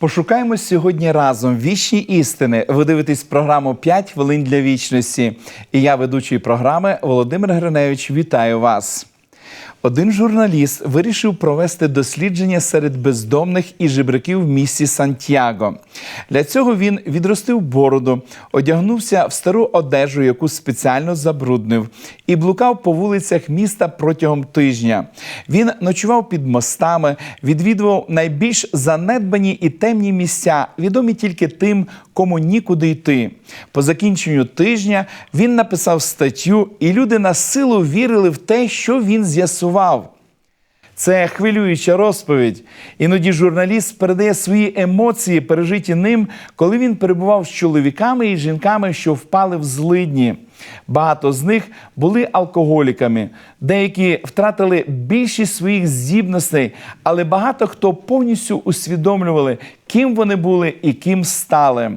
Пошукаємо сьогодні разом вічні істини. Ви дивитесь програму «5 хвилин для вічності. І я, ведучий програми Володимир Гриневич, вітаю вас. Один журналіст вирішив провести дослідження серед бездомних і жебраків в місті Сантьяго. Для цього він відростив бороду, одягнувся в стару одежу, яку спеціально забруднив, і блукав по вулицях міста протягом тижня. Він ночував під мостами, відвідував найбільш занедбані і темні місця, відомі тільки тим, кому нікуди йти. По закінченню тижня він написав статтю, і люди на силу вірили в те, що він з'ясував. Це хвилююча розповідь. Іноді журналіст передає свої емоції, пережиті ним, коли він перебував з чоловіками і жінками, що впали в злидні. Багато з них були алкоголіками, деякі втратили більшість своїх здібностей, але багато хто повністю усвідомлювали, ким вони були і ким стали.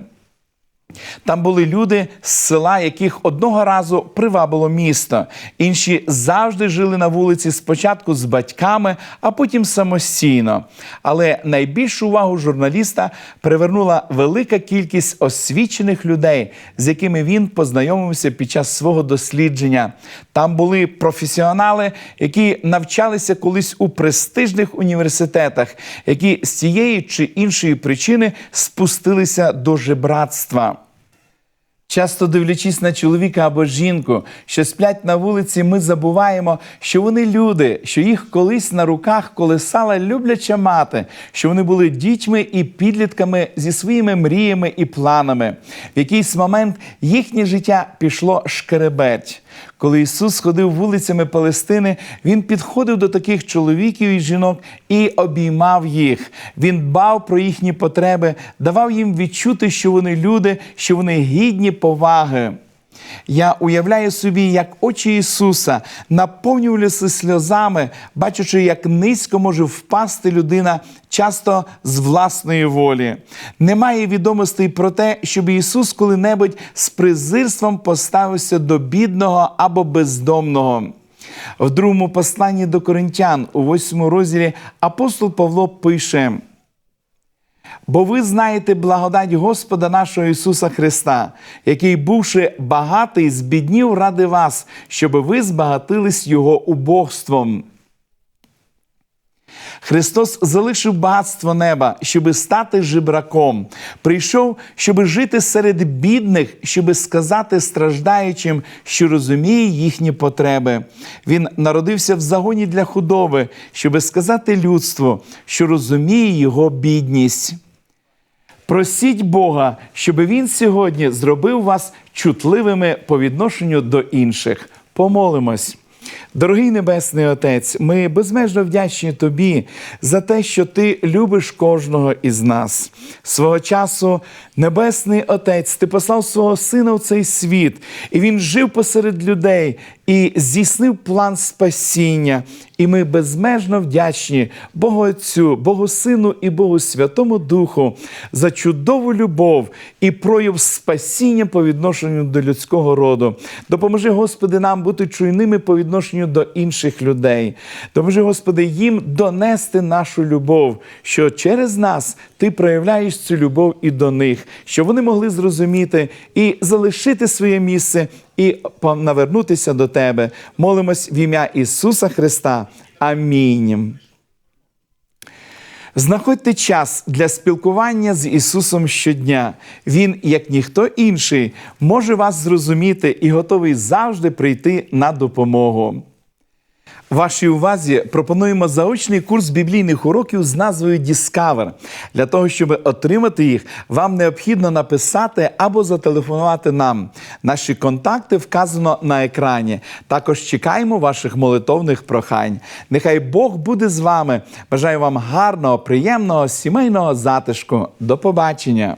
Там були люди з села, яких одного разу привабило місто. Інші завжди жили на вулиці спочатку з батьками, а потім самостійно. Але найбільшу увагу журналіста привернула велика кількість освічених людей, з якими він познайомився під час свого дослідження. Там були професіонали, які навчалися колись у престижних університетах, які з цієї чи іншої причини спустилися до жебратства. Часто дивлячись на чоловіка або жінку, що сплять на вулиці, ми забуваємо, що вони люди, що їх колись на руках колесала любляча мати, що вони були дітьми і підлітками зі своїми мріями і планами. В якийсь момент їхнє життя пішло шкереберть. Коли Ісус ходив вулицями Палестини, Він підходив до таких чоловіків і жінок і обіймав їх. Він дбав про їхні потреби, давав їм відчути, що вони люди, що вони гідні поваги. Я уявляю собі, як очі Ісуса наповнювалися сльозами, бачачи, як низько може впасти людина часто з власної волі. Немає відомостей про те, щоб Ісус коли-небудь з презирством поставився до бідного або бездомного. В другому посланні до коринтян, у восьмому розділі, апостол Павло пише. Бо ви знаєте благодать Господа нашого Ісуса Христа, який, бувши багатий, збіднів ради вас, щоб ви збагатились Його убогством. Христос залишив багатство неба, щоби стати жебраком. Прийшов, щоби жити серед бідних, щоби сказати страждаючим, що розуміє їхні потреби. Він народився в загоні для худоби, щоби сказати людству, що розуміє його бідність. Просіть Бога, щоб Він сьогодні зробив вас чутливими по відношенню до інших. Помолимось. Дорогий Небесний Отець, ми безмежно вдячні Тобі за те, що Ти любиш кожного із нас. Свого часу, Небесний Отець, Ти послав свого Сина в цей світ, і Він жив посеред людей і здійснив план спасіння. І ми безмежно вдячні Богу Отцю, Богу Сину і Богу Святому Духу за чудову любов і прояв спасіння по відношенню до людського роду. Допоможи, Господи, нам бути чуйними по відношенню до інших людей. Допоможи, Господи, їм донести нашу любов, що через нас Ти проявляєш цю любов і до них, щоб вони могли зрозуміти і залишити своє місце і навернутися до Тебе. Молимось в ім'я Ісуса Христа. Амінь. Знаходьте час для спілкування з Ісусом щодня. Він, як ніхто інший, може вас зрозуміти і готовий завжди прийти на допомогу. Вашій увазі пропонуємо заочний курс біблійних уроків з назвою Discover. Для того, щоб отримати їх, вам необхідно написати або зателефонувати нам. Наші контакти вказано на екрані. Також чекаємо ваших молитовних прохань. Нехай Бог буде з вами. Бажаю вам гарного, приємного, сімейного затишку. До побачення!